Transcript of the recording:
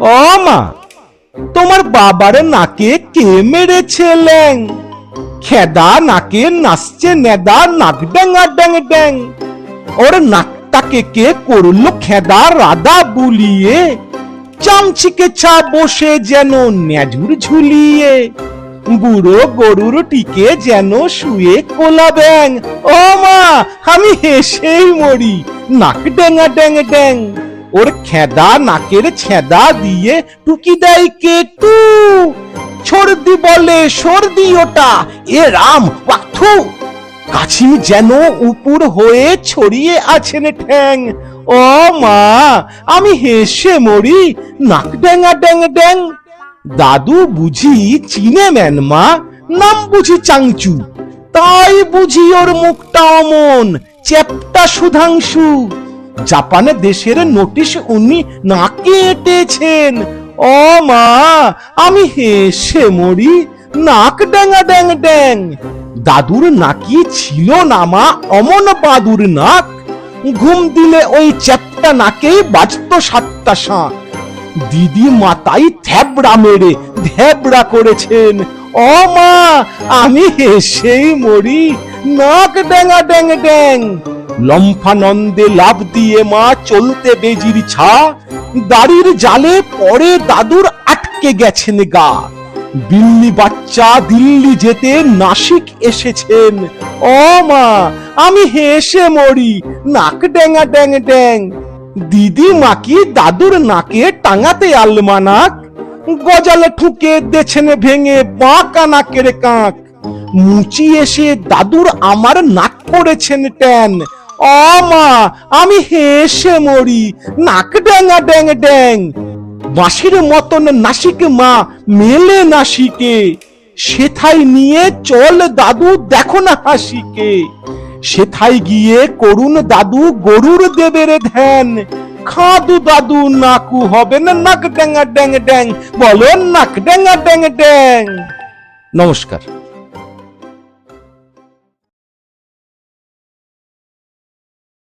ও মা তোমার বাবার নাকে কে মেরেছে ল্যাং খেদা নাকে নাচছে নেদা, নাক ড্যাঙা ড্যাং ড্যাং ওর নাকটাকে কে করল খেদা রাদা বুলিয়ে? চামচিকে চা বসে যেন ন্যাজুর ঝুলিয়ে। বুড়ো গরুর টিকে যেন শুয়ে কোলা ব্যাং ও মা আমি হেসেই মরি, নাক ড্যাঙা ড্যাং ড্যাং ওর খেদা নাকের ছেদা দিয়ে টুকি দেয় কে টু সর্দি বলে, সর্দি ওটা, এ রাম পাথু। কাছিম যেন উপর হয়ে ছড়িয়ে আছেন ঠ্যাং। ও মা, আমি হেসে মরি, নাক ড্যাঙা ড্যাং ড্যাং। দাদু বুঝি চিনে ম্যান মা, নাম বুঝি চাংচু। তাই বুঝি ওর মুখটা অমন, চ্যাপটা সুধাংশু। জাপানে দেশের নোটিশ উনি নাকে এঁটেছেন ও মা, আমি হেসে মরি, নাক ড্যাঙা ড্যাং ড্যাং। দাদুর নাকি ছিল না মা, অমন বাদুর নাক। ঘুম দিলে ওই চ্যাপটা নাকেই বাজতো সাতটা শাঁখ দিদি মাতাই থ্যাবড়া মেরে ধ্যাবড়া করেছেন। ও মা, আমি হেসেই মরি, নাক ড্যাঙা ড্যাং ড্যাং। লম্ফানন্দে লাভ দিয়ে মা চলতে বেজির ছা। দাড়ির জালে পরে দাদুর আটকে গেছেন গা। বিল্লি বাচ্চা দিল্লি যেতে নাসিক এসেছেন। ও মা, আমি হেসে মরি, নাক ড্যাঙা ড্যাং ড্যাং দিদি মাকি দাদুর নাকে টাঙাতে আলমানাক? গজালে ঠুকে দেছেন ভেঙে বাঁকা নাকের কাঁক। মুচি এসে দাদুর আমার নাক পড়েছেন ট্যান। ও মা, আমি হেসে মরি। নাক ড্যাঙা ড্যাং ড্যাং বাঁশির মতন নাসিক মা, মেলে নাসিকে। সেথায় নিয়ে চল দাদু, দেখো না হাসিকে। সেথায় গিয়ে করুন দাদু, গরুর দেবের ধ্যান। খাদু দাদু, নাকু হবে না নাক ড্যাঙা ড্যাং ড্যাং বলো নাক ড্যাঙা ড্যাং ড্যাং নমস্কার।